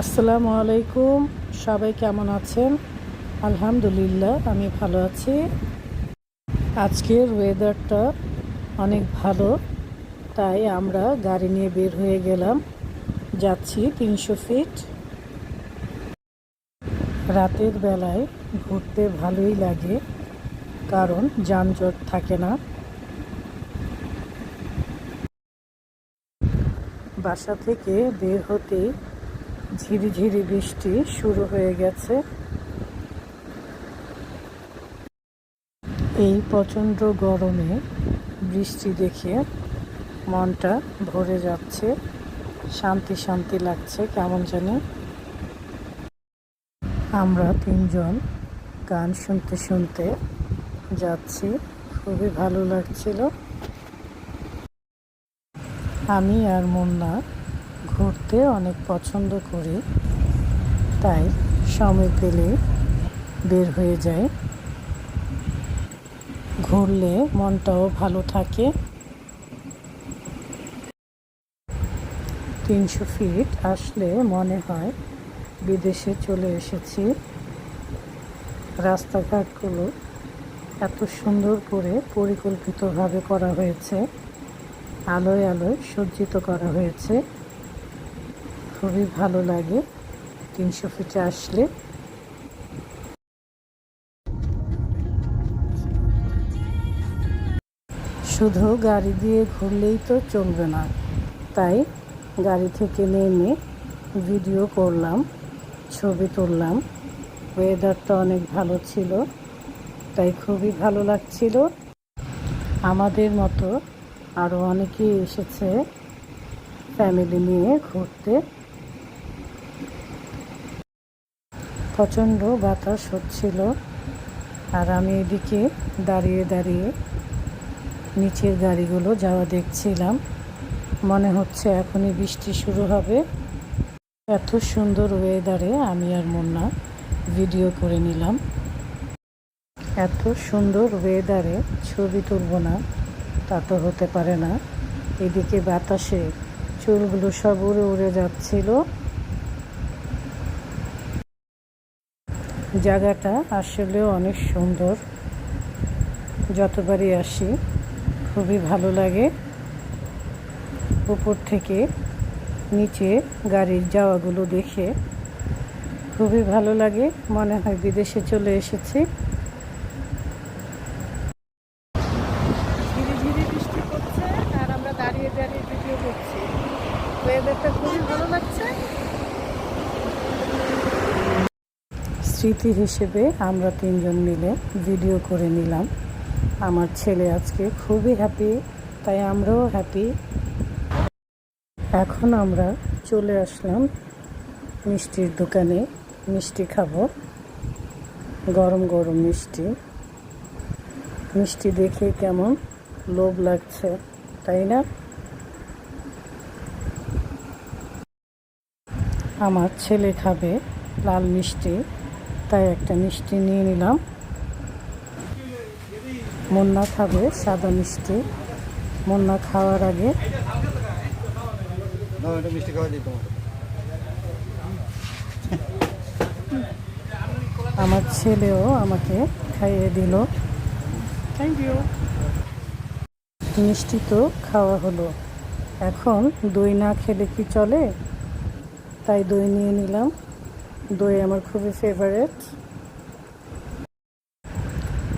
আসসালামু আলাইকুম সবাই কেমন আছেন? আলহামদুলিল্লাহ আমি ভালো আছি। আজকের ওয়েদারটা অনেক ভালো। তাই আমরা গাড়ি নিয়ে বের হয়ে গেলাম। যাচ্ছি তিনশো ফিট রাতের বেলায় ঘুরতে ভালোই লাগে, কারণ যানজট থাকে না। বাসা থেকে বের হতেই ঝিরিঝিরি বৃষ্টি শুরু হয়ে গেছে। এই প্রচণ্ড গরমে বৃষ্টি দেখে মনটা ভরে যাচ্ছে, শান্তি শান্তি লাগছে, কেমন জানি। আমরা তিনজন গান শুনতে শুনতে যাচ্ছি, খুবই ভালো লাগছিল। আমি আর মুন্না ঘুরতে অনেক পছন্দ করি, তাই সময় পেলে বের হয়ে যায় ঘুরলে মনটাও ভালো থাকে। তিনশো ফিট আসলে মনে হয় বিদেশে চলে এসেছি। রাস্তাঘাটগুলো এত সুন্দর করে পরিকল্পিতভাবে করা হয়েছে। আলোয় আলোয় সজ্জিত করা হয়েছে। খুবই ভালো লাগে। তিনশো ফিটে আসলে শুধু গাড়ি দিয়ে ঘুরলেই তো চলবে না। তাই গাড়ি থেকে নেমে ভিডিও করলাম, ছবি তুললাম। ওয়েদারটা অনেক ভালো ছিল, তাই খুবই ভালো লাগছিল। আমাদের মতো আরও অনেকেই এসেছে ফ্যামিলি নিয়ে ঘুরতে। প্রচণ্ড বাতাস হচ্ছিল, আর আমি এদিকে দাঁড়িয়ে দাঁড়িয়ে নিচের গাড়িগুলো যাওয়া দেখছিলাম। মনে হচ্ছে এখনই বৃষ্টি শুরু হবে। এত সুন্দর ওয়েদারে আমি আর মুন্না ভিডিও করে নিলাম। এত সুন্দর ওয়েদারে ছবি তুলব না, তা তো হতে পারে না। এদিকে বাতাসে চুলগুলো সব উড়ে উড়ে যাচ্ছিল। জায়গাটা আসলেও অনেক সুন্দর। যতবারই আসি খুবই ভালো লাগে। উপর থেকে নিচে গাড়ির যাওয়াগুলো দেখে খুবই ভালো লাগে। মনে হয় বিদেশে চলে এসেছি। ধীরে ধীরে বৃষ্টি পড়ছে আর আমরা দাঁড়িয়ে দাঁড়িয়ে ভিডিও করছি। ওয়েদারটা খুবই ভালো লাগছে। স্মৃতি হিসেবে আমরা তিনজন মিলে ভিডিও করে নিলাম। আমার ছেলে আজকে খুবই হ্যাপি তাই আমরাও হ্যাপি এখন আমরা চলে আসলাম মিষ্টির দোকানে, মিষ্টি খাব। গরম গরম মিষ্টি। মিষ্টি দেখে কেমন লোভ লাগছে, তাই না? আমার ছেলে খাবে লাল মিষ্টি, তাই একটা মিষ্টি নিয়ে নিলাম। মুন্না খাবে সাদা মিষ্টি। মুন্না খাওয়ার আগে মিষ্টি খাওয়া আমার ছেলেও আমাকে খাইয়ে দিল। থ্যাংক ইউ মিষ্টি তো খাওয়া হলো। এখন দই না খেলে কি চলে? তাই দই নিয়ে নিলাম। দই আমার খুবই ফেভারেট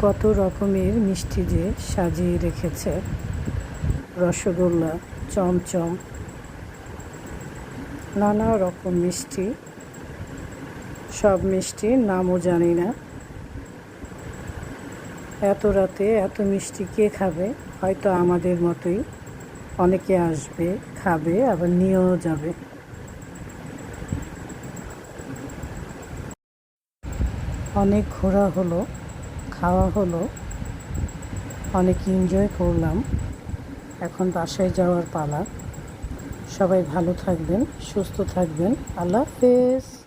কত রকমের মিষ্টি যে সাজিয়ে রেখেছে। রসগোল্লা, চমচম, নানা রকম মিষ্টি। সব মিষ্টির নামও জানি না। এত রাতে এত মিষ্টি কে খাবে? হয়তো আমাদের মতোই অনেকে আসবে, খাবে, আবার নিয়েও যাবে। অনেক ঘোরা হলো। খাওয়া হলো। অনেক এনজয় করলাম। এখন বাসায় যাওয়ার পালা। সবাই ভালো থাকবেন, সুস্থ থাকবেন। আল্লাহ হাফেজ।